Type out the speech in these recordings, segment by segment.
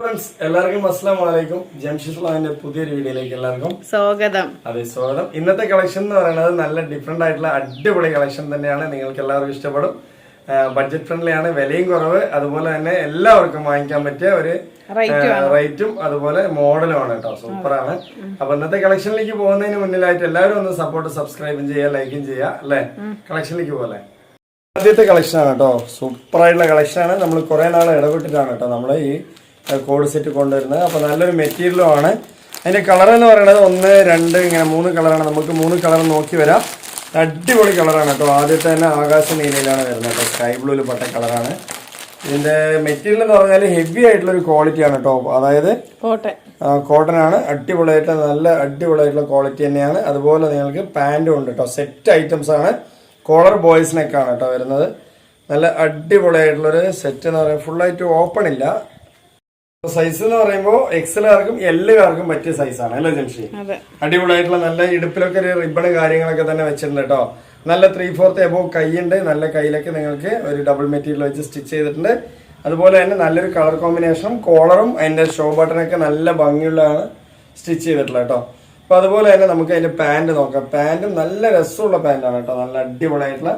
Friends എല്ലാവർക്കും അസ്സാം വലൈക്കും ജംഷിദ് ഫ്ലാവിന്റെ പുതിയൊരു വീഡിയോയിലേക്ക് എല്ലാവർക്കും സ്വാഗതം. അതെ സ്വാഗതം. ഇന്നത്തെ കളക്ഷൻ എന്ന് പറയുന്നത് നല്ല ഡിഫറെന്റ് ആയിട്ടുള്ള അടിപൊളി കളക്ഷൻ തന്നെയാണ്. നിങ്ങൾക്ക് എല്ലാവർക്കും ഇഷ്ടപ്പെടും. ബഡ്ജറ്റ് ഫ്രണ്ട്ലി ആണ് വിലയും കുറവ്. അതുപോലെ തന്നെ എല്ലാവർക്കും വാങ്ങിക്കാൻ പറ്റിയ ഒരു റേറ്റും അതുപോലെ മോഡലും ആണ് കേട്ടോ. സൂപ്പറാണ് അപ്പൊ ഇന്നത്തെ കളക്ഷനിലേക്ക് പോകുന്നതിന് മുന്നിലായിട്ട് എല്ലാവരും ഒന്ന് സപ്പോർട്ട് സബ്സ്ക്രൈബും ചെയ്യുക ലൈക്കും ചെയ്യുക അല്ലെ? കളക്ഷനിലേക്ക് പോലെ ആദ്യത്തെ കളക്ഷൻ ആണ് കേട്ടോ. സൂപ്പർ ആയിട്ടുള്ള കളക്ഷൻ ആണ്. നമ്മൾ കുറെ നാൾ ഇടപെട്ടിട്ടാണ് കേട്ടോ. നമ്മൾ ഈ കോഡ് സെറ്റ് കൊണ്ടുവരുന്നത്. അപ്പോൾ നല്ലൊരു മെറ്റീരിയലും ആണ്. അതിന്റെ കളർ എന്ന് പറയുന്നത് ഒന്ന് രണ്ട് ഇങ്ങനെ മൂന്ന് കളറാണ് നമുക്ക് മൂന്ന് കളർ നോക്കി വരാം. അടിപൊളി കളറാണ് കേട്ടോ. ആദ്യത്തെ തന്നെ ആകാശ നീലയിലാണ് വരുന്നത് കേട്ടോ. സ്കൈ ബ്ലൂവിൽ പെട്ട കളറാണ് ഇതിന്റെ മെറ്റീരിയൽ എന്ന് പറഞ്ഞാൽ ഹെവി ആയിട്ടുള്ള ഒരു ക്വാളിറ്റി ആണ് കേട്ടോ. അതായത് കോട്ടെ കോട്ടൺ ആണ്. അടിപൊളിയായിട്ട് നല്ല അടിപൊളിയായിട്ടുള്ള ക്വാളിറ്റി തന്നെയാണ്. അതുപോലെ നിങ്ങൾക്ക് പാന്റും ഉണ്ട് കേട്ടോ. സെറ്റ് ഐറ്റംസ് ആണ്. കോളർ ബോയ്സിനൊക്കെയാണ് കേട്ടോ വരുന്നത്. നല്ല അടിപൊളിയായിട്ടുള്ളൊരു സെറ്റ് എന്ന് പറയുന്നത്. ഫുള്ളായിട്ട് ഓപ്പൺ ഇല്ല. സൈസ് എന്ന് പറയുമ്പോൾ എക്സലുകാർക്കും എല്ലുകാർക്കും പറ്റിയ സൈസാണ് അല്ലേ ജംഷി? അടിപൊളിയായിട്ടുള്ള നല്ല ഇടുപ്പിലൊക്കെ ഒരു റിബൺ കാര്യങ്ങളൊക്കെ തന്നെ വെച്ചിട്ടുണ്ട് കേട്ടോ നല്ല ത്രീ ഫോർത്ത് എബോ കൈയുണ്ട് നല്ല കയ്യിലൊക്കെ നിങ്ങൾക്ക് ഒരു ഡബിൾ മെറ്റീരിയൽ വെച്ച് സ്റ്റിച്ച് ചെയ്തിട്ടുണ്ട്. അതുപോലെ തന്നെ നല്ലൊരു കളർ കോമ്പിനേഷനും കോളറും അതിന്റെ ഷോ ബട്ടണൊക്കെ നല്ല ഭംഗിയുള്ളതാണ് സ്റ്റിച്ച് ചെയ്തിട്ടുള്ളത് കേട്ടോ അപ്പൊ അതുപോലെ തന്നെ നമുക്ക് അതിന്റെ പാന്റ് നോക്കാം. പാന്റും നല്ല രസമുള്ള പാന്റാണ് കേട്ടോ നല്ല അടിപൊളിയായിട്ടുള്ള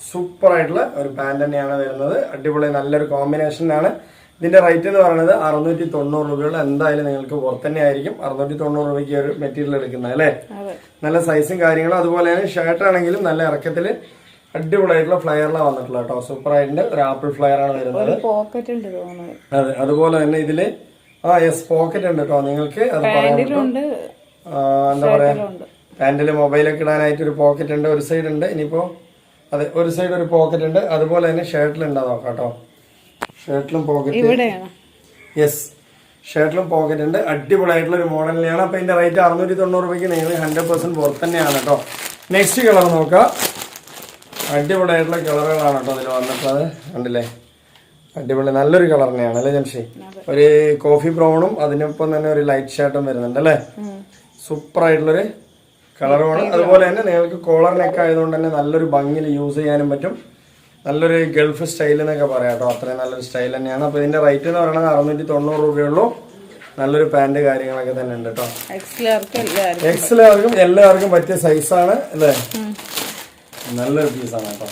സൂപ്പർ ആയിട്ടുള്ള ഒരു പാന്റ് തന്നെയാണ് വരുന്നത്. അടിപൊളി നല്ലൊരു കോമ്പിനേഷനാണ് ഇതിന്റെ റേറ്റ് എന്ന് പറയുന്നത് അറുന്നൂറ്റി തൊണ്ണൂറ് രൂപയുള്ള എന്തായാലും നിങ്ങൾക്ക് പുറത്ത് തന്നെ ആയിരിക്കും. അറുന്നൂറ്റി തൊണ്ണൂറ് രൂപയ്ക്ക് ഒരു മെറ്റീരിയൽ എടുക്കുന്നത് അല്ലേ? നല്ല സൈസും കാര്യങ്ങളും. അതുപോലെ തന്നെ ഷർട്ട് ആണെങ്കിലും നല്ല ഇറക്കത്തിൽ അടിപൊളിയായിട്ടുള്ള ഫ്ലയറിലാണ് വന്നിട്ടുള്ളത് കേട്ടോ. സൂപ്പർ ആയിട്ട് ഒരു ആപ്പിൾ ഫ്ലയർ ആണ് വരുന്നത്. അതെ. അതുപോലെ തന്നെ ഇതിൽ ആ യെസ് പോക്കറ്റ് ഉണ്ട് കേട്ടോ നിങ്ങൾക്ക്. അത് പറയാൻ പറ്റും. എന്താ പറയാ? ഉണ്ട് മൊബൈലൊക്കെ ഇടാനായിട്ട് ഒരു പോക്കറ്റ് ഉണ്ട് ഒരു സൈഡ് ഉണ്ട്. ഇനിയിപ്പോ അതെ ഒരു സൈഡ് ഒരു പോക്കറ്റ് ഉണ്ട്. അതുപോലെ തന്നെ ഷർട്ടിൽ ഉണ്ടാ നോക്കാം കേട്ടോ. ഷർട്ടിലും പോക്കറ്റ് യെസ് ഷർട്ടിലും പോക്കറ്റ് ഉണ്ട്. അടിപൊളിയായിട്ടുള്ള ഒരു മോഡലിനെയാണ്. അപ്പൊ ഇതിന്റെ റേറ്റ് അറുന്നൂറ്റി തൊണ്ണൂറ് രൂപയ്ക്ക് നിങ്ങൾ ഹൺഡ്രഡ് പെർസെന്റ് പുറത്ത് തന്നെയാണ് കേട്ടോ. നെക്സ്റ്റ് കളർ നോക്കാം. അടിപൊളിയായിട്ടുള്ള കളറുകളാണ് കേട്ടോ അതിൽ വന്നിട്ടുള്ളത്. കണ്ടില്ലേ? അടിപൊളി നല്ലൊരു കളർ തന്നെയാണ് അല്ലേ ജംഷി? ഒരു കോഫി ബ്രൗണും അതിനൊപ്പം തന്നെ ഒരു ലൈറ്റ് ഷർട്ടും വരുന്നുണ്ട് അല്ലേ? സൂപ്പർ ആയിട്ടുള്ളൊരു കളറുമാണ് അതുപോലെ തന്നെ നിങ്ങൾക്ക് കോളർ നെക്ക് ആയതുകൊണ്ട് തന്നെ നല്ലൊരു ഭംഗിയിൽ യൂസ് ചെയ്യാനും പറ്റും. നല്ലൊരു ഗൾഫ് സ്റ്റൈൽ എന്നൊക്കെ പറയാം കേട്ടോ. അത്രയും നല്ലൊരു സ്റ്റൈൽ തന്നെയാണ്. അപ്പോൾ ഇതിന്റെ റേറ്റ് എന്ന് പറയുന്നത് അറുന്നൂറ്റി തൊണ്ണൂറ് രൂപയുള്ളൂ. നല്ലൊരു പാന്റ് കാര്യങ്ങളൊക്കെ തന്നെ ഉണ്ട് കേട്ടോ. എക്സിലാർക്ക് എല്ലാവർക്കും പറ്റിയ സൈസാണ് അല്ലേ? നല്ലൊരു പീസാണ് കേട്ടോ.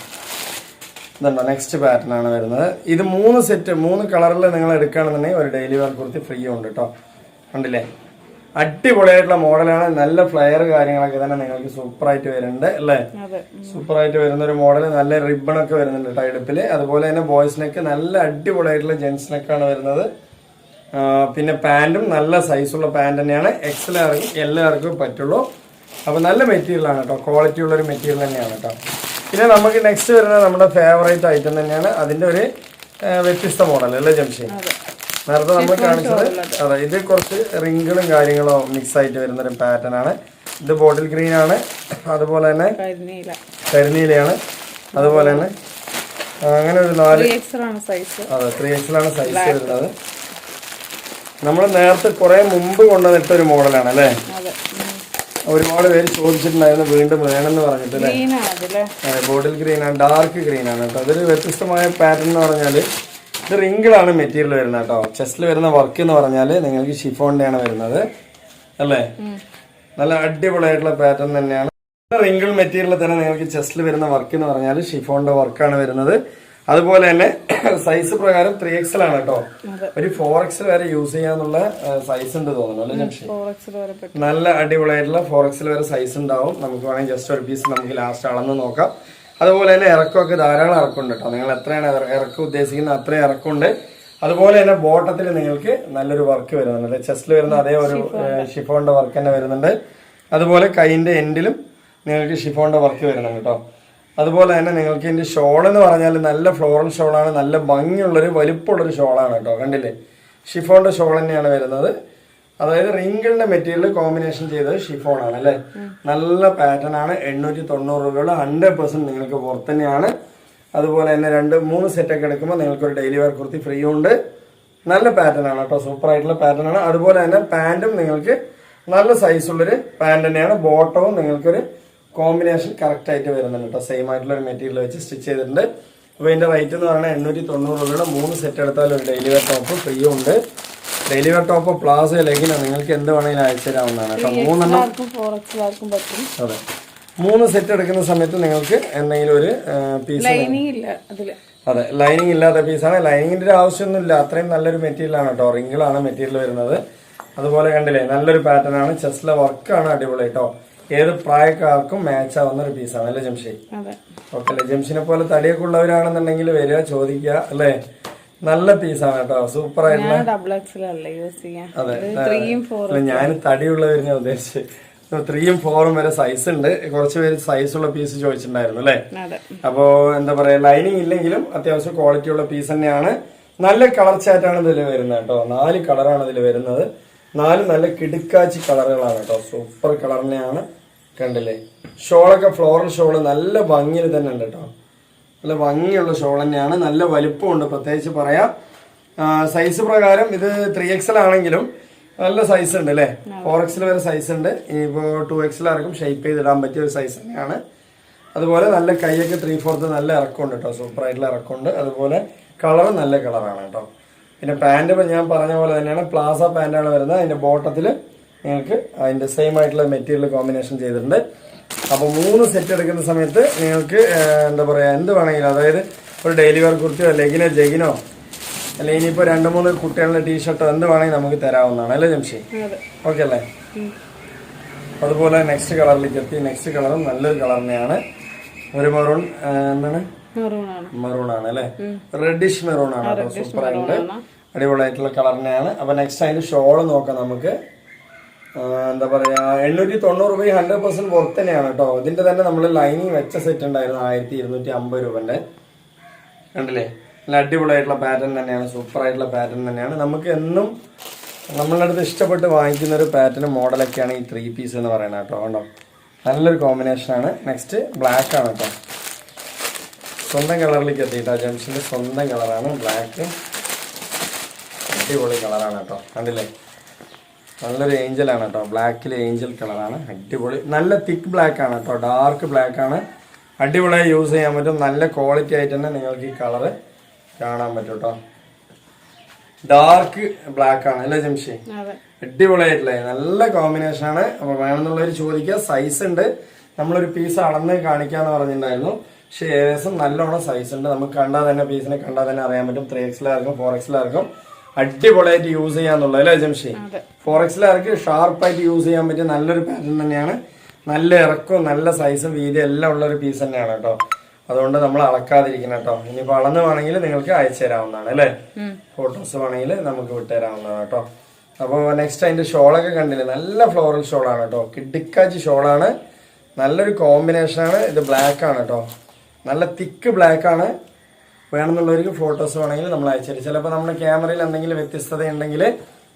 ഇതുണ്ടോ? നെക്സ്റ്റ് പാറ്റേൺ ആണ് വരുന്നത്. ഇത് മൂന്ന് സെറ്റ് മൂന്ന് കളറിൽ നിങ്ങൾ എടുക്കുകയാണെന്നുണ്ടെങ്കിൽ ഒരു ഡെയിലി വെയർ കുർത്തി ഫ്രീ ഉണ്ട് കേട്ടോ. കണ്ടില്ലേ? അടിപൊളിയായിട്ടുള്ള മോഡലാണ്. നല്ല ഫ്ലയർ കാര്യങ്ങളൊക്കെ തന്നെ നിങ്ങൾക്ക് സൂപ്പർ ആയിട്ട് വരുന്നുണ്ട് അല്ലേ? സൂപ്പർ ആയിട്ട് വരുന്ന ഒരു മോഡൽ നല്ല റിബൺ ഒക്കെ വരുന്നുണ്ട് ടൈഡപ്പിൽ അതുപോലെ തന്നെ ബോയ്സിനൊക്കെ നല്ല അടിപൊളിയായിട്ടുള്ള ജെന്റ്സിനൊക്കെയാണ് വരുന്നത്. പിന്നെ പാന്റും നല്ല സൈസുള്ള പാന്റ് തന്നെയാണ്. എക്സലാർക്കും എല്ലാവർക്കും പറ്റുള്ളൂ. അപ്പൊ നല്ല മെറ്റീരിയൽ ആണ് കേട്ടോ. ക്വാളിറ്റി ഉള്ള ഒരു മെറ്റീരിയൽ തന്നെയാണ് കേട്ടോ. പിന്നെ നമുക്ക് നെക്സ്റ്റ് വരുന്നത് നമ്മുടെ ഫേവറേറ്റ് ഐറ്റം തന്നെയാണ് അതിന്റെ ഒരു വ്യത്യസ്ത മോഡൽ അല്ലേ ജംഷി നേരത്തെ നമ്മൾ കാണിച്ചത് അതെ ഇത് കുറച്ച് റിങ്കിളും കാര്യങ്ങളോ മിക്സ് ആയിട്ട് വരുന്ന ഒരു പാറ്റേൺ ആണ്. ഇത് ബോട്ടിൽ ഗ്രീൻ ആണ്. അതുപോലെ തന്നെ കരിനീല. കരിനീലയാണ്. അതുപോലെ തന്നെ അങ്ങനെ ഒരു നാല് അതെ ത്രീ എക്സിലാണ് സൈസ് വരുന്നത്. നമ്മൾ നേരത്തെ കുറെ മുമ്പ് കൊണ്ടുവന്നിട്ട ഒരു മോഡലാണ് അല്ലേ? ഒരുപാട് പേര് ചോദിച്ചിട്ടുണ്ടായിരുന്നു വീണ്ടും വേണമെന്ന് പറഞ്ഞിട്ട് അല്ലേ? ബോട്ടിൽ ഗ്രീൻ ആണ് ഡാർക്ക് ഗ്രീൻ ആണ് കേട്ടോ. അതൊരു വ്യത്യസ്തമായ പാറ്റേൺ എന്ന് പറഞ്ഞാൽ ഇത് റിങ്കിളാണ് മെറ്റീരിയൽ വരുന്നത് കേട്ടോ. ചെസ്റ്റിൽ വരുന്ന വർക്ക് എന്ന് പറഞ്ഞാൽ നിങ്ങൾക്ക് ഷിഫോണിന്റെ ആണ് വരുന്നത്. അല്ലേ? നല്ല അടിപൊളിയായിട്ടുള്ള പാറ്റേൺ തന്നെയാണ്. റിങ്കിൾ മെറ്റീരിയൽ തന്നെ നിങ്ങൾക്ക് ചെസ്റ്റിൽ വരുന്ന വർക്ക് എന്ന് പറഞ്ഞാൽ ഷിഫോണിന്റെ വർക്കാണ് വരുന്നത്. അതുപോലെ തന്നെ സൈസ് പ്രകാരം ത്രീ എക്സൽ ആണ് കേട്ടോ. ഒരു ഫോർ എക്സൽ വരെ യൂസ് ചെയ്യാന്നുള്ള സൈസ് ഉണ്ട് തോന്നുന്നു നല്ല അടിപൊളിയായിട്ടുള്ള ഫോർ എക്സിൽ വരെ സൈസ് ഉണ്ടാവും. നമുക്ക് വേണമെങ്കിൽ ജസ്റ്റ് ഒരു പീസ് നമുക്ക് ലാസ്റ്റ് അളന്ന് നോക്കാം. അതുപോലെ തന്നെ ഇറക്കമൊക്കെ ധാരാളം ഇറക്കമുണ്ട് കേട്ടോ. നിങ്ങൾ എത്രയാണ് ഇറ- ഇറക്കം ഉദ്ദേശിക്കുന്നത് അത്രയും ഇറക്കമുണ്ട്. അതുപോലെ തന്നെ ബോട്ടത്തിൽ നിങ്ങൾക്ക് നല്ലൊരു വർക്ക് വരുന്നുണ്ട്. ചെസ്റ്റിൽ വരുന്ന അതേ ഒരു ഷിഫോണിന്റെ വർക്ക് തന്നെ വരുന്നുണ്ട്. അതുപോലെ കൈയിന്റെ എൻഡിലും നിങ്ങൾക്ക് ഷിഫോണിന്റെ വർക്ക് വരുന്നുണ്ട് കേട്ടോ. അതുപോലെ തന്നെ നിങ്ങൾക്ക് ഇതിന്റെ ഷോൾ എന്ന് പറഞ്ഞാൽ നല്ല ഫ്ലോറൽ ഷോളാണ് നല്ല ഭംഗിയുള്ളൊരു വലിപ്പമുള്ളൊരു ഷോളാണ് കേട്ടോ. കണ്ടില്ലേ? ഷിഫോണിന്റെ ഷോൾ തന്നെയാണ് വരുന്നത്. അതായത് റിങ്കിളിന്റെ മെറ്റീരിയൽ കോമ്പിനേഷൻ ചെയ്തത് ഷിഫോൺ ആണ് അല്ലെ നല്ല പാറ്റേൺ ആണ്. എണ്ണൂറ്റി തൊണ്ണൂറ് രൂപയുടെ ഹൺഡ്രഡ് പെർസെന്റ് നിങ്ങൾക്ക് പുറത്ത് തന്നെയാണ്. അതുപോലെ തന്നെ രണ്ട് മൂന്ന് സെറ്റ് ഒക്കെ എടുക്കുമ്പോൾ നിങ്ങൾക്ക് ഒരു ഡെയിലി വെയർ കുർത്തി ഫ്രീ ഉണ്ട്. നല്ല പാറ്റേൺ ആണ് കേട്ടോ. സൂപ്പർ ആയിട്ടുള്ള പാറ്റേൺ ആണ്. അതുപോലെ തന്നെ പാന്റും നിങ്ങൾക്ക് നല്ല സൈസുള്ളൊരു പാന്റ് തന്നെയാണ്. ബോട്ടവും നിങ്ങൾക്കൊരു കോമ്പിനേഷൻ കറക്റ്റ് ആയിട്ട് വരുന്നുണ്ട് കേട്ടോ. സെയിം ആയിട്ടുള്ള ഒരു മെറ്റീരിയൽ വെച്ച് സ്റ്റിച്ച് ചെയ്തിട്ടുണ്ട്. അപ്പോൾ ഇതിന്റെ റേറ്റ് എന്ന് പറഞ്ഞാൽ എണ്ണൂറ്റി തൊണ്ണൂറ് രൂപയുടെ മൂന്ന് സെറ്റ് എടുത്താൽ ഒരു ഡെയിലി വെയർ ടോപ്പ് ഫ്രീ ഉണ്ട്. ഡെയിലി വെയർ ടോപ്പ് പ്ലാസോ ലെഗിനോ നിങ്ങൾക്ക് എന്ത് വേണമെങ്കിലും അയച്ചു തരാവുന്നതാണ്. കേട്ടോ മൂന്നെണ്ണം അതെ. മൂന്ന് സെറ്റ് എടുക്കുന്ന സമയത്ത് നിങ്ങൾക്ക് എന്തെങ്കിലും ഒരു പീസ് അതെ. ലൈനിങ് ഇല്ലാത്ത പീസാണ് ലൈനിങ്ങിന്റെ ഒരു ആവശ്യമൊന്നുമില്ല. അത്രയും നല്ലൊരു മെറ്റീരിയൽ ആണ് കേട്ടോ റിംഗിളാണ് മെറ്റീരിയൽ വരുന്നത്. അതുപോലെ കണ്ടില്ലേ നല്ലൊരു പാറ്റേൺ ആണ്. ചെസ്റ്റിലെ വർക്കാണ് അടിപൊളി കേട്ടോ ഏത് പ്രായക്കാർക്കും മാച്ച് ആവുന്ന ഒരു പീസാണ് അല്ലെ ജംഷി? ഓക്കെ അല്ലേ? ജംഷിനെ പോലെ തടിയൊക്കെ ഉള്ളവരാണെന്നുണ്ടെങ്കിൽ വരിക ചോദിക്കുക അല്ലേ? നല്ല പീസാണ് കേട്ടോ. സൂപ്പർ ആയിട്ടുള്ള ഞാൻ ഡബിൾ എക്സിലല്ലേ യൂസ് ചെയ്യാൻ അതെ ഞാൻ ഉദ്ദേശിച്ചത് ത്രീയും ഫോറും വരെ സൈസ് ഉണ്ട്. കുറച്ച് പേര് സൈസ് ഉള്ള പീസ് ചോദിച്ചിട്ടുണ്ടായിരുന്നു അല്ലേ? അപ്പോ എന്താ പറയാ ലൈനിങ് ഇല്ലെങ്കിലും അത്യാവശ്യം ക്വാളിറ്റി ഉള്ള പീസ് തന്നെയാണ്. നല്ല കളർ ചാറ്റാണ് ഇതിൽ വരുന്നത് കേട്ടോ. നാല് കളറാണ് ഇതിൽ വരുന്നത്. നാല് നല്ല കിടുക്കാച്ചി കളറുകളാണ് കേട്ടോ. സൂപ്പർ കളറിനെയാണ് കണ്ടില്ലേ? ഷോളൊക്കെ ഫ്ലോറൽ ഷോൾ നല്ല ഭംഗിയിൽ തന്നെ ഉണ്ട് കേട്ടോ. നല്ല ഭംഗിയുള്ള ഷോൾ തന്നെയാണ്. നല്ല വലിപ്പമുണ്ട്. പ്രത്യേകിച്ച് പറയാം. സൈസ് പ്രകാരം ഇത് ത്രീ എക്സൽ ആണെങ്കിലും നല്ല സൈസ് ഉണ്ട് അല്ലേ? ഫോർ എക്സൽ വരെ സൈസ് ഉണ്ട്. ഇനിയിപ്പോൾ ടു എക്സൽ ആർക്കും ഷേപ്പ് ചെയ്തിടാൻ പറ്റിയ ഒരു സൈസ് തന്നെയാണ്. അതുപോലെ നല്ല കൈയൊക്കെ ത്രീ ഫോർത്ത് നല്ല ഇറക്കമുണ്ട് കേട്ടോ സൂപ്പർ ആയിട്ടുള്ള ഇറക്കമുണ്ട്. അതുപോലെ കളർ നല്ല കളറാണ് കേട്ടോ പിന്നെ പാന്റ് ഇപ്പം ഞാൻ പറഞ്ഞ പോലെ തന്നെയാണ്. പ്ലാസ പാന്റാണ് വരുന്നത്. അതിന്റെ ബോട്ടത്തിൽ നിങ്ങൾക്ക് അതിന്റെ സെയിം ആയിട്ടുള്ള മെറ്റീരിയൽ കോമ്പിനേഷൻ ചെയ്തിട്ടുണ്ട്. അപ്പോൾ മൂന്ന് സെറ്റ് എടുക്കുന്ന സമയത്ത് നിങ്ങൾക്ക് എന്താ പറയുക എന്ത് വേണമെങ്കിലും അതായത് ഒരു ഡെയിലി വെയർ കുർത്തിയോ ലെഗിനോ ജെഗിനോ അല്ലെങ്കിൽ ഇനിയിപ്പോൾ രണ്ട് മൂന്ന് കുട്ടികളുടെ ടീഷർട്ടോ എന്ത് വേണമെങ്കിൽ നമുക്ക് തരാവുന്നതാണ്. അല്ലേ ജംഷി? ഓക്കെ അല്ലേ? അതുപോലെ നെക്സ്റ്റ് കളറിലേക്ക് എത്തി. നെക്സ്റ്റ് കളറും നല്ലൊരു കളർ തന്നെയാണ്. ഒരു മെറൂൺ എന്താണ്? മെറൂൺ ആണ്. അല്ലേ? റെഡിഷ് മെറൂൺ ആണ് സൂപ്പർ ആയിട്ട് അടിപൊളിയായിട്ടുള്ള കളർ തന്നെയാണ്. അപ്പൊ നെക്സ്റ്റ് അതിന്റെ ഷോൾ നോക്കാം നമുക്ക്. എന്താ പറയാ എണ്ണൂറ്റി തൊണ്ണൂറ് രൂപ ഹൺഡ്രഡ് പെർസെന്റ് പുറത്ത് തന്നെയാണ് കേട്ടോ ഇതിന്റെ തന്നെ നമ്മൾ ലൈനിങ് വെച്ച സെറ്റ് ഉണ്ടായിരുന്നു ആയിരത്തി ഇരുന്നൂറ്റി അമ്പത് രൂപന്റെ. കണ്ടില്ലേ? നല്ല അടിപൊളിയായിട്ടുള്ള പാറ്റേൺ തന്നെയാണ് സൂപ്പർ ആയിട്ടുള്ള പാറ്റേൺ തന്നെയാണ്. നമുക്ക് എന്നും നമ്മളുടെ അടുത്ത് ഇഷ്ടപ്പെട്ട് വാങ്ങിക്കുന്ന ഒരു പാറ്റേൺ മോഡലൊക്കെയാണ് ഈ ത്രീ പീസ് എന്ന് പറയുന്നത് കേട്ടോ കണ്ടോ? നല്ലൊരു കോമ്പിനേഷൻ ആണ്. നെക്സ്റ്റ് ബ്ലാക്ക് ആണ് കേട്ടോ സ്വന്തം കളറിലേക്ക് എത്തിയിട്ടാ. ജംഷന്റെ സ്വന്തം കളറാണ് ബ്ലാക്ക് അടിപൊളി കളറാണ് കേട്ടോ കണ്ടില്ലേ? നല്ലൊരു ഏഞ്ചലാണ് കേട്ടോ. ബ്ലാക്കിൽ ഏഞ്ചൽ കളറാണ് അടിപൊളി. നല്ല തിക്ക് ബ്ലാക്ക് ആണ് കേട്ടോ. ഡാർക്ക് ബ്ലാക്ക് ആണ്. അടിപൊളിയായി യൂസ് ചെയ്യാൻ പറ്റും. നല്ല ക്വാളിറ്റി ആയിട്ട് തന്നെ നിങ്ങൾക്ക് ഈ കളറ് കാണാൻ പറ്റും കേട്ടോ. ഡാർക്ക് ബ്ലാക്ക് ആണ്. അല്ലേ ജംഷി? അടിപൊളിയായിട്ടില്ലേ നല്ല കോമ്പിനേഷൻ ആണ്. അപ്പൊ വേണമെന്നുള്ളവർ ചോദിക്കുക. സൈസ് ഉണ്ട്. നമ്മളൊരു പീസ് അളന്ന് കാണിക്കാന്ന് പറഞ്ഞിട്ടുണ്ടായിരുന്നു. പക്ഷെ ഏകദേശം നല്ലോണം സൈസ് ഉണ്ട്. നമുക്ക് കണ്ടാൽ തന്നെ പീസിനെ കണ്ടാൽ തന്നെ അറിയാൻ പറ്റും. ത്രീ എക്സിലായിരിക്കും ഫോർ എക്സിലാർക്കും അടിപൊളിയായിട്ട് യൂസ് ചെയ്യാന്നുള്ളത് അല്ലേ ജംഷി? എക്സിലാർക്ക് ഷാർപ്പായിട്ട് യൂസ് ചെയ്യാൻ പറ്റിയ നല്ലൊരു പാറ്റേൺ തന്നെയാണ്. നല്ല ഇറക്കവും നല്ല സൈസും വീതി എല്ലാം ഉള്ള ഒരു പീസ് തന്നെയാണ് കേട്ടോ. അതുകൊണ്ട് നമ്മൾ അളക്കാതിരിക്കണം കേട്ടോ. ഇനിയിപ്പോൾ അളന്ന് വേണമെങ്കിൽ നിങ്ങൾക്ക് അയച്ചു തരാവുന്നതാണ് അല്ലേ? ഫോട്ടോസ് വേണമെങ്കിൽ നമുക്ക് വിട്ടുതരാവുന്നതാണ് കേട്ടോ. അപ്പോൾ നെക്സ്റ്റ് അതിന്റെ ഷോളൊക്കെ കണ്ടില്ലേ? നല്ല ഫ്ലോറൽ ഷോളാണ് കേട്ടോ. കിഡിക്കാച്ചി ഷോളാണ്. നല്ലൊരു കോമ്പിനേഷനാണ് ഇത് ബ്ലാക്ക് ആണ് കേട്ടോ. നല്ല തിക്ക് ബ്ലാക്ക് ആണ്. വേണമെന്നുള്ളവർക്ക് ഫോട്ടോസ് വേണമെങ്കിൽ നമ്മൾ അയച്ചു തരും ചിലപ്പോൾ നമ്മുടെ ക്യാമറയിൽ എന്തെങ്കിലും വ്യത്യസ്തത ഉണ്ടെങ്കിൽ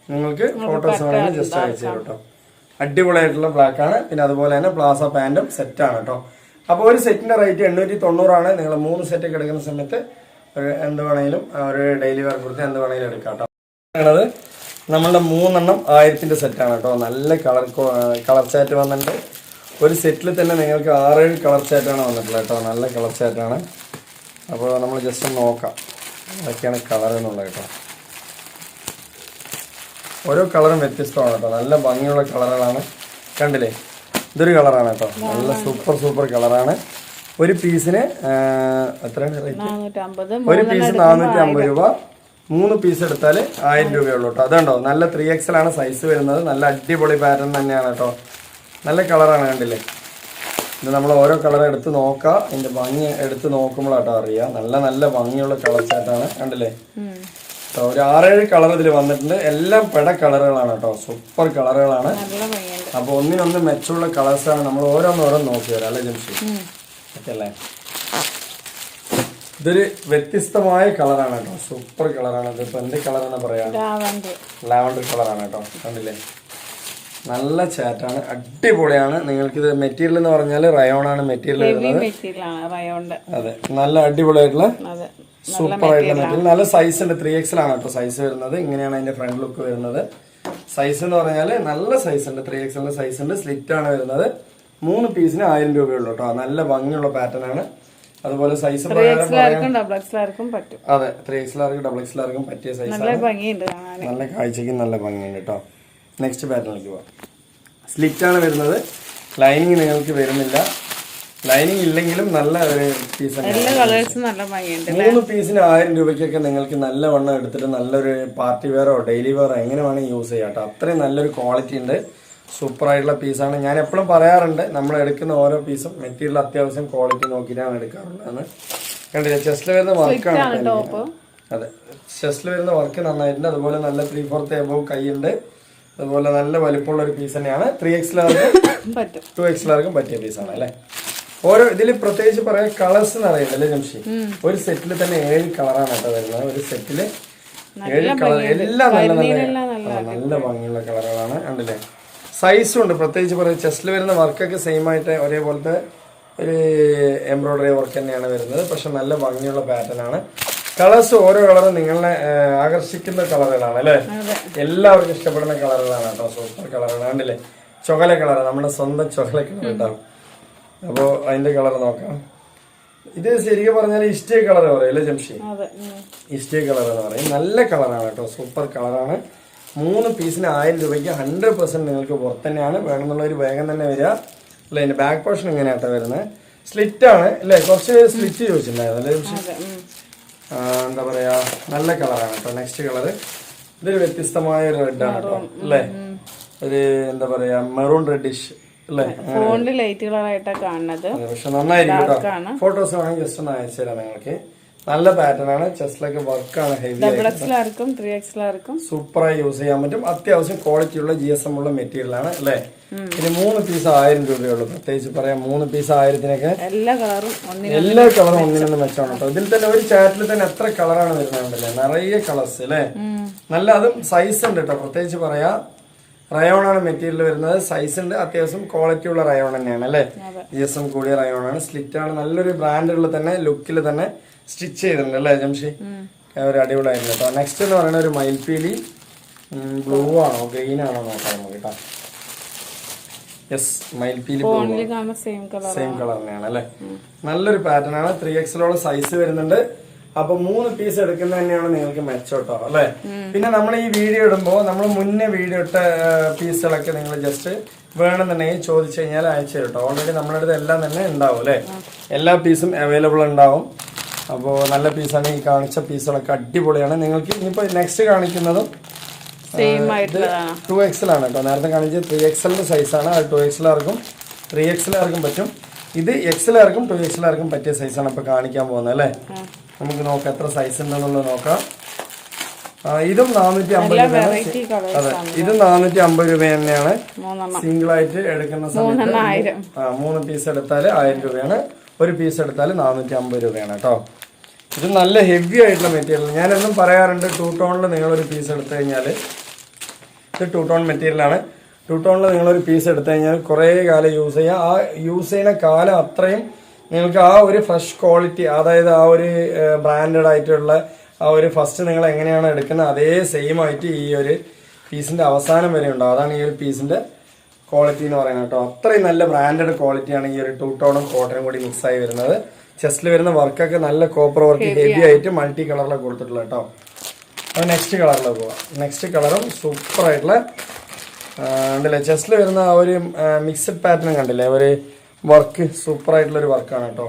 നിങ്ങൾക്ക് ഫോട്ടോസ് വേണമെങ്കിൽ ജസ്റ്റ് അയച്ചു തരും കേട്ടോ. അടിപൊളിയായിട്ടുള്ള ബ്ലാക്ക് ആണ്. പിന്നെ അതുപോലെ തന്നെ പ്ലാസ പാന്റും സെറ്റ് ആണ് കേട്ടോ. അപ്പോൾ ഒരു സെറ്റിന്റെ റേറ്റ് എണ്ണൂറ്റി തൊണ്ണൂറാണ് നിങ്ങൾ മൂന്ന് സെറ്റ് ഒക്കെ എടുക്കുന്ന സമയത്ത് ഒരു എന്ത് വേണമെങ്കിലും ഒരു ഡെയിലി വെയർ കൊടുത്ത് എന്ത് വേണമെങ്കിലും എടുക്കാം കേട്ടോ. നമ്മളുടെ മൂന്നെണ്ണം ആയിരത്തിന്റെ സെറ്റാണ് കേട്ടോ. നല്ല കളർ കളർ ചാറ്റ് വന്നിട്ടുണ്ട്. ഒരു സെറ്റിൽ തന്നെ നിങ്ങൾക്ക് ആറേഴ് കളർ ചാറ്റാണ് വന്നിട്ടുള്ളത് കേട്ടോ. നല്ല കളർ ചാറ്റാണ് അപ്പോൾ നമ്മൾ ജസ്റ്റ് ഒന്ന് നോക്കാം. അതൊക്കെയാണ് കളർ എന്നുള്ളത് കേട്ടോ. ഓരോ കളറും വ്യത്യസ്തമാണ് കേട്ടോ. നല്ല ഭംഗിയുള്ള കളറുകളാണ് കണ്ടില്ലേ? ഇതൊരു കളറാണ് കേട്ടോ. നല്ല സൂപ്പർ സൂപ്പർ കളറാണ് ഒരു പീസിന് എത്രയാണ് റേറ്റ് ഒരു പീസ് നാനൂറ്റി അമ്പത് രൂപ. മൂന്ന് പീസ് എടുത്താൽ ആയിരം രൂപയുള്ളൂ കേട്ടോ. അതുണ്ടോ? നല്ല ത്രീ എക്സൽ ആണ് സൈസ് വരുന്നത്. നല്ല അടിപൊളി പാറ്റേൺ തന്നെയാണ് കേട്ടോ. നല്ല കളറാണ് കണ്ടില്ലേ? ഇത് നമ്മൾ ഓരോ കളർ എടുത്ത് നോക്കാം. അതിന്റെ ഭംഗി എടുത്ത് നോക്കുമ്പോഴാട്ടോ അറിയാം. നല്ല നല്ല ഭംഗിയുള്ള കളർ ചാറ്റാണ് കണ്ടില്ലേ. കേട്ടോ, ഒരു ആറേഴ് കളർ ഇതിൽ വന്നിട്ടുണ്ട്. എല്ലാം പെട കളറുകളാണ് കേട്ടോ സൂപ്പർ കളറുകളാണ്. അപ്പൊ ഒന്നിനൊന്ന് മെച്ചമുള്ള ആണ്. നമ്മൾ ഓരോന്നോരോന്ന് നോക്കി വരാം. അല്ലേ ജംഷി? ഓക്കെ അല്ലേ? ഇതൊരു വ്യത്യസ്തമായ കളറാണ് കേട്ടോ സൂപ്പർ കളറാണ്. ഇതിപ്പോ എന്ത് കളറാണ് പറയാ? ലാവൻഡർ. ലാവണ്ടർ കളറാണ് കേട്ടോ കണ്ടില്ലേ? നല്ല ചാറ്റാണ് അടിപൊളിയാണ്. നിങ്ങൾക്ക് ഇത് മെറ്റീരിയൽ എന്ന് പറഞ്ഞാൽ റയോൺ ആണ് മെറ്റീരിയൽ വരുന്നത് അതെ നല്ല അടിപൊളിയായിട്ടുള്ള സൂപ്പർ ആയിട്ടുള്ള മെറ്റീരിയൽ നല്ല സൈസ് ഉണ്ട് ത്രീ എക്സൽ ആണ് കേട്ടോ സൈസ് വരുന്നത്. ഇങ്ങനെയാണ് അതിന്റെ ഫ്രണ്ട് ലുക്ക് വരുന്നത്. സൈസ് എന്ന് പറഞ്ഞാൽ നല്ല സൈസ് ഉണ്ട് ത്രീ എക്സലിന്റെ സൈസ് ഉണ്ട്. സ്ലിറ്റ് ആണ് വരുന്നത്. മൂന്ന് പീസിന് ആയിരം രൂപയുള്ളൂ കേട്ടോ. നല്ല ഭംഗിയുള്ള പാറ്റേൺ ആണ്. അതുപോലെ സൈസ് അതെ ത്രീ എക്സലാർക്കും ഡബിൾ എക്സലാർക്കും പറ്റിയ സൈസ് നല്ല കാഴ്ചയ്ക്ക് നല്ല ഭംഗിയുണ്ട് കേട്ടോ. നെക്സ്റ്റ് പാറ്റേണിലേക്ക് പോവാം. സ്ലിറ്റ് ആണ് വരുന്നത്. ലൈനിങ് നിങ്ങൾക്ക് വരുന്നില്ല. ലൈനിങ് ഇല്ലെങ്കിലും നല്ല ഒരു പീസ് മൂന്ന് പീസിന് ആയിരം രൂപയ്ക്കൊക്കെ നിങ്ങൾക്ക് നല്ല വണ്ണം എടുത്തിട്ട് നല്ലൊരു പാർട്ടി വെയറോ ഡെയിലി വെയറോ എങ്ങനെ വേണമെങ്കിൽ യൂസ് ചെയ്യാം കേട്ടോ അത്രയും നല്ലൊരു ക്വാളിറ്റി ഉണ്ട്. സൂപ്പർ ആയിട്ടുള്ള പീസാണ് ഞാൻ എപ്പോഴും പറയാറുണ്ട് നമ്മൾ എടുക്കുന്ന ഓരോ പീസും മെറ്റീരിയൽ അത്യാവശ്യം ക്വാളിറ്റി നോക്കിയിട്ടാണ് എടുക്കാറുള്ളതെന്ന്. കണ്ടില്ല? ചെസ്റ്റിൽ വരുന്ന വർക്കാണ് അതെ. ചെസ്റ്റിൽ വരുന്ന വർക്ക് നന്നായിട്ടുണ്ട്. അതുപോലെ നല്ല ത്രീ ഫോർത്ത് കൈ കൈയുണ്ട് അതുപോലെ നല്ല വലിപ്പമുള്ള ഒരു പീസ് തന്നെയാണ്. ത്രീ എക്സിലാർക്കും പറ്റും. ടു എക്സിലാർക്കും പറ്റിയ പീസാണ് അല്ലേ? ഓരോ ഇതിൽ പ്രത്യേകിച്ച് പറയാൻ കളേഴ്സ് എന്ന് അറിയില്ല അല്ലേ ജംഷി ഒരു സെറ്റിൽ തന്നെ ഏഴ് കളറാണ് കേട്ടോ വരുന്നത്. ഒരു സെറ്റിൽ ഏഴ് കളർ എല്ലാം നല്ല നല്ല നല്ല ഭംഗിയുള്ള കളറുകളാണ് ഉണ്ടല്ലേ സൈസും ഉണ്ട്. പ്രത്യേകിച്ച് പറയാം ചെസ്റ്റിൽ വരുന്ന വർക്കൊക്കെ സെയിം ആയിട്ട് ഒരേപോലത്തെ ഒരു എംബ്രോയിഡറി വർക്ക് തന്നെയാണ് വരുന്നത്. പക്ഷെ നല്ല ഭംഗിയുള്ള പാറ്റേൺ ആണ്. കളേഴ്സ് ഓരോ കളറും നിങ്ങളെ ആകർഷിക്കുന്ന കളറുകളാണ് അല്ലേ? എല്ലാവർക്കും ഇഷ്ടപ്പെടുന്ന കളറുകളാണ് കേട്ടോ. സൂപ്പർ കളറുകളാണ് അല്ലേ ചൊകല കളർ നമ്മുടെ സ്വന്തം ചൊകല കളർ ഉണ്ടാവും. അപ്പോ അതിന്റെ കളർ നോക്കാം. ഇത് ശരിക്കും പറഞ്ഞാൽ ഇഷ്ടേ കളർ പറയല്ലേ ജംഷി? ഇസ്റ്റേ കളർ എന്ന് പറയും. നല്ല കളറാണ് കേട്ടോ. സൂപ്പർ കളറാണ് മൂന്ന് പീസിന് ആയിരം രൂപയ്ക്ക് ഹൺഡ്രഡ് പെർസെന്റ് നിങ്ങൾക്ക് പുറത്ത് തന്നെയാണ്. വേണമെന്നുള്ളവർ വേഗം തന്നെ വരിക. അല്ല ഇതിന്റെ ബാക്ക് പോർഷൻ ഇങ്ങനെയാട്ടോ വരുന്നത്. സ്ലിറ്റ് ആണ് അല്ലേ? കുറച്ച് സ്ലിറ്റ് ചോദിച്ചിട്ടുണ്ടായിരുന്നു അല്ലേ ജംഷി? എന്താ പറയാ നല്ല കളറാണ് കേട്ടോ നെക്സ്റ്റ് കളർ. ഇതൊരു വ്യത്യസ്തമായ ഒരു റെഡ് ആണ് കേട്ടോ അല്ലേ? ഒരു എന്താ പറയാ മെറൂൺ റെഡിഷ് അല്ലേ? ഫോണിൽ ലൈറ്റ് കളറായിട്ടാണ് കാണുന്നത്. പക്ഷെ നന്നായിരിക്കും കേട്ടോ. ഫോട്ടോസ് വേണമെങ്കിൽ ജസ്റ്റ് ഒന്ന് അയച്ചു തരാം നിങ്ങൾക്ക്. നല്ല പാറ്റേൺ ആണ്. ചെസ്റ്റിലൊക്കെ വർക്കാണ് ഹെവി ഡബിൾ എക്സിലാർക്കും ത്രീ എക്സിലാർക്കും സൂപ്പറായി യൂസ് ചെയ്യാൻ പറ്റും. അത്യാവശ്യം ക്വാളിറ്റി ഉള്ള ജി എസ് എം ഉള്ള മെറ്റീരിയൽ ആണ് അല്ലേ? ഇനി മൂന്ന് പീസ് ആയിരം രൂപയുള്ളൂ. പ്രത്യേകിച്ച് പറയാം മൂന്ന് പീസ് ആയിരത്തിനൊക്കെ എല്ലാ കളറും എല്ലാ കളറും ഒന്നിനൊന്ന് മെച്ചമാണ് കേട്ടോ. ഇതിൽ തന്നെ ഒരു ചാറ്റിൽ തന്നെ എത്ര കളറാണ് വരുന്നുണ്ടല്ലേ നിറയെ കളേഴ്സ് അല്ലേ? നല്ല അതും സൈസ് ഉണ്ട് കേട്ടോ. പ്രത്യേകിച്ച് പറയാ റയോൺ ആണ് മെറ്റീരിയൽ വരുന്നത്. സൈസ് ഉണ്ട്. അത്യാവശ്യം ക്വാളിറ്റി ഉള്ള റയോൺ തന്നെയാണ് അല്ലേ? ജി എസ് എം കൂടിയ റയോൺ ആണ്. സ്ലിറ്റ് ആണ്. നല്ലൊരു ബ്രാൻഡിൽ തന്നെ ലുക്കിൽ തന്നെ സ്റ്റിച്ച് ചെയ്തിട്ടുണ്ട് അല്ലേ ജംഷി ഒരു അടിപൊളിയായിരുന്നു കേട്ടോ. നെക്സ്റ്റ് എന്ന് പറയുന്ന ഒരു മയിൽപീലി ബ്ലൂ ആണോ ഗ്രീൻ ആണോ നോക്കാം നമുക്ക് കേട്ടോ. യെസ് കാണുന്ന സെയിം കളർ സെയിം കളർ തന്നെയാണ് അല്ലേ? നല്ലൊരു പാറ്റേൺ ആണ്. ത്രീ എക്സിലോളം സൈസ് വരുന്നുണ്ട്. അപ്പൊ മൂന്ന് പീസ് എടുക്കുന്നത് തന്നെയാണ് നിങ്ങൾക്ക് മെച്ചോട്ടോ അല്ലെ? പിന്നെ നമ്മൾ ഈ വീഡിയോ ഇടുമ്പോൾ നമ്മൾ മുന്നേ വീഡിയോ ഇട്ട പീസുകളൊക്കെ നിങ്ങൾ ജസ്റ്റ് വേണമെന്നുണ്ടെങ്കിൽ ചോദിച്ചു കഴിഞ്ഞാൽ അയച്ചു കേട്ടോ ഓൾറെഡി നമ്മുടെ അടുത്ത് എല്ലാം തന്നെ ഉണ്ടാവും അല്ലെ? എല്ലാ പീസും അവൈലബിൾ ഉണ്ടാവും. അപ്പോൾ നല്ല പീസാണ്. ഈ കാണിച്ച പീസുകളൊക്കെ അടിപൊളിയാണ്. നിങ്ങൾക്ക് ഇനിയിപ്പോൾ നെക്സ്റ്റ് കാണിക്കുന്നതും ടു എക്സൽ ആണ് കേട്ടോ. നേരത്തെ കാണിച്ചത് ത്രീ എക്സലിന്റെ സൈസാണ് അത് ടു എക്സലാർക്കും ത്രീ എക്സലാർക്കും പറ്റും. ഇത് എക്സലാർക്കും ടു എക്സലാർക്കും പറ്റിയ സൈസാണ് ഇപ്പൊ കാണിക്കാൻ പോകുന്നത് അല്ലേ? നമുക്ക് നോക്കാം എത്ര സൈസ് ഉണ്ടെന്നുള്ളത് നോക്കാം. ഇതും നാനൂറ്റി അമ്പത് രൂപയാണ്. അതെ ഇത് നാനൂറ്റി അമ്പത് രൂപ തന്നെയാണ്. സിംഗിൾ ആയിട്ട് എടുക്കുന്ന സമയത്ത് ആ മൂന്ന് പീസ് എടുത്താൽ ആയിരം രൂപയാണ്. ഒരു പീസ് എടുത്താൽ നാനൂറ്റി അമ്പത് രൂപയാണ് കേട്ടോ. ഇത് നല്ല ഹെവി ആയിട്ടുള്ള മെറ്റീരിയൽ ഞാനെന്നും പറയാറുണ്ട് ടൂ ടോണിൽ നിങ്ങളൊരു പീസ് എടുത്തു കഴിഞ്ഞാൽ ഇത് ടൂ ടോൺ മെറ്റീരിയലാണ് ടൂ ടോണിൽ നിങ്ങളൊരു പീസ് എടുത്തു കഴിഞ്ഞാൽ കുറേ കാലം യൂസ് ചെയ്യാം. ആ യൂസ് ചെയ്യുന്ന കാലം അത്രയും നിങ്ങൾക്ക് ആ ഒരു ഫ്രഷ് ക്വാളിറ്റി അതായത് ആ ഒരു ബ്രാൻഡഡ് ആയിട്ടുള്ള ആ ഒരു ഫസ്റ്റ് നിങ്ങൾ എങ്ങനെയാണ് എടുക്കുന്നത് അതേ സെയിം ആയിട്ട് ഈ ഒരു പീസിന്റെ അവസാനം വരെ ഉണ്ടാവും. അതാണ് ഈ ഒരു പീസിന്റെ ക്വാളിറ്റി എന്ന് പറയുന്നത് കേട്ടോ. അത്രയും നല്ല ബ്രാൻഡഡ് ക്വാളിറ്റിയാണ് ഈ ഒരു ടൂ ടോണും കോട്ടനും കൂടി മിക്സ് ആയി വരുന്നത്. ചെസ്റ്റിൽ വരുന്ന വർക്കൊക്കെ നല്ല കോപ്പർ വർക്ക് ഹെവി ആയിട്ട് മൾട്ടി കളറിലൊക്കെ കൊടുത്തിട്ടുള്ള കേട്ടോ. അത് നെക്സ്റ്റ് കളറിലേക്ക് പോവാം. നെക്സ്റ്റ് കളറും സൂപ്പർ ആയിട്ടുള്ള ഉണ്ടല്ലേ ചെസ്റ്റിൽ വരുന്ന ആ ഒരു മിക്സഡ് പാറ്റേൺ കണ്ടില്ലേ? ഒരു വർക്ക് സൂപ്പർ ആയിട്ടുള്ള ഒരു വർക്കാണ് കേട്ടോ.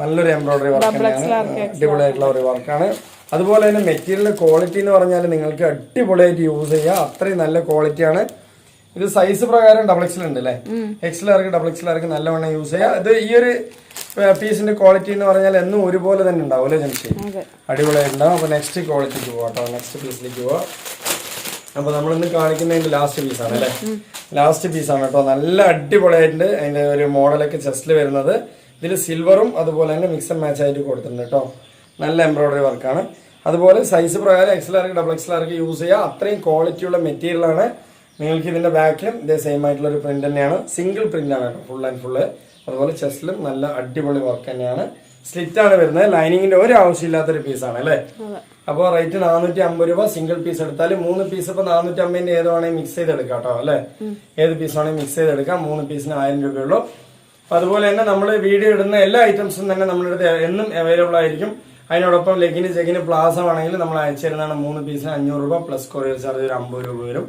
നല്ലൊരു എംബ്രോയിഡറി വർക്ക് തന്നെയാണ്. അടിപൊളിയായിട്ടുള്ള ഒരു വർക്കാണ് അതുപോലെ തന്നെ മെറ്റീരിയൽ ക്വാളിറ്റി എന്ന് പറഞ്ഞാൽ നിങ്ങൾക്ക് അടിപൊളിയായിട്ട് യൂസ് ചെയ്യാം. അത്രയും നല്ല ക്വാളിറ്റിയാണ് ഇത് സൈസ് പ്രകാരം ഡബിൾ എക്സൽ ഉണ്ട് അല്ലേ എക്സലാർക്ക് ഡബിൾ എക്സലാർക്ക് നല്ലവണ്ണം യൂസ് ചെയ്യാം. ഇത് ഈ ഒരു പീസിന്റെ ക്വാളിറ്റി എന്ന് പറഞ്ഞാൽ എന്നും ഒരുപോലെ തന്നെ ഉണ്ടാവും അല്ലേ ജംഷി? അടിപൊളിയായിട്ടുണ്ടാവും. അപ്പൊ നെക്സ്റ്റ് ക്വാളിറ്റിക്ക് പോകാം കേട്ടോ നെക്സ്റ്റ് പീസിലേക്ക് പോവാം. അപ്പൊ നമ്മൾ ഇന്ന് കാണിക്കുന്നതിന്റെ ലാസ്റ്റ് പീസാണ് അല്ലേ? ലാസ്റ്റ് പീസാണ് കേട്ടോ നല്ല അടിപൊളിയായിട്ടുണ്ട്. അതിന്റെ ഒരു മോഡലൊക്കെ ചെസ്റ്റിൽ വരുന്നത്. ഇതിൽ സിൽവറും അതുപോലെ തന്നെ മിക്സ് ആൻഡ് മാച്ച് ആയിട്ട് കൊടുത്തിട്ടുണ്ട് കേട്ടോ നല്ല എംബ്രോയിഡറി വർക്കാണ് അതുപോലെ സൈസ് പ്രകാരം എക്സലാർക്ക് ഡബിൾ എക്സലാർക്ക് യൂസ് ചെയ്യുക അത്രയും ക്വാളിറ്റിയുള്ള മെറ്റീരിയലാണ് നിങ്ങൾക്ക് ഇതിന്റെ ബാക്കിലും ഇതേ സെയിം ആയിട്ടുള്ള ഒരു പ്രിന്റ് തന്നെയാണ്. സിംഗിൾ പ്രിന്റ് ആണ് കേട്ടോ ഫുൾ ആൻഡ് ഫുള്ള് അതുപോലെ ചെസ്റ്റിലും നല്ല അടിപൊളി വർക്ക് തന്നെയാണ്. സ്ലിറ്റ് ആണ് വരുന്നത്. ലൈനിങ്ങിന്റെ ഒരു ആവശ്യമില്ലാത്തൊരു പീസാണ് അല്ലേ? അപ്പോൾ റേറ്റ് നാനൂറ്റി അമ്പത് രൂപ. സിംഗിൾ പീസ് എടുത്താൽ മൂന്ന് പീസ് ഇപ്പൊ നാനൂറ്റി അമ്പതിന്റെ ഏത് വേണമെങ്കിൽ മിക്സ് ചെയ്തെടുക്കാം കേട്ടോ അല്ലേ? ഏത് പീസ് വേണമെങ്കിൽ മിക്സ് ചെയ്തെടുക്കാം. മൂന്ന് പീസിന് ആയിരം രൂപയുള്ളൂ. അപ്പൊ അതുപോലെ തന്നെ നമ്മൾ വീഡിയോ ഇടുന്ന എല്ലാ ഐറ്റംസും തന്നെ നമ്മുടെ അടുത്ത് എന്നും അവൈലബിൾ ആയിരിക്കും. അതിനോടൊപ്പം ലെഗിന് ചെഗിന് പ്ലാസ ആണെങ്കിൽ നമ്മൾ അയച്ചു തരുന്നതാണ്. മൂന്ന് പീസിന് അഞ്ഞൂറ് രൂപ പ്ലസ് കൊറിയർ ചാർജ് ഒരു അമ്പത് രൂപ വരും.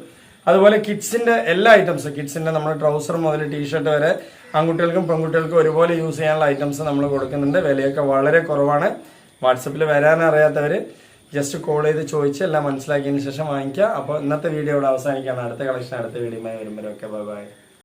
അതുപോലെ കിഡ്സിന്റെ എല്ലാ ഐറ്റംസ് കിഡ്സിന്റെ നമ്മുടെ ട്രൗസർ മുതൽ ടീഷർട്ട് വരെ ആൺകുട്ടികൾക്കും പെൺകുട്ടികൾക്കും ഒരുപോലെ യൂസ് ചെയ്യാനുള്ള ഐറ്റംസ് നമ്മൾ കൊടുക്കുന്നുണ്ട്. വിലയൊക്കെ വളരെ കുറവാണ്. വാട്സപ്പിൽ വരാൻ അറിയാത്തവർ ജസ്റ്റ് കോൾ ചെയ്ത് ചോദിച്ച് എല്ലാം മനസ്സിലാക്കിയതിന് ശേഷം വാങ്ങിക്കുക. അപ്പോൾ ഇന്നത്തെ വീഡിയോ ഇവിടെ അവസാനിക്കുകയാണ്. അടുത്ത കളക്ഷൻ അടുത്ത വീഡിയോ വരുമ്പോഴൊക്കെ. Bye bye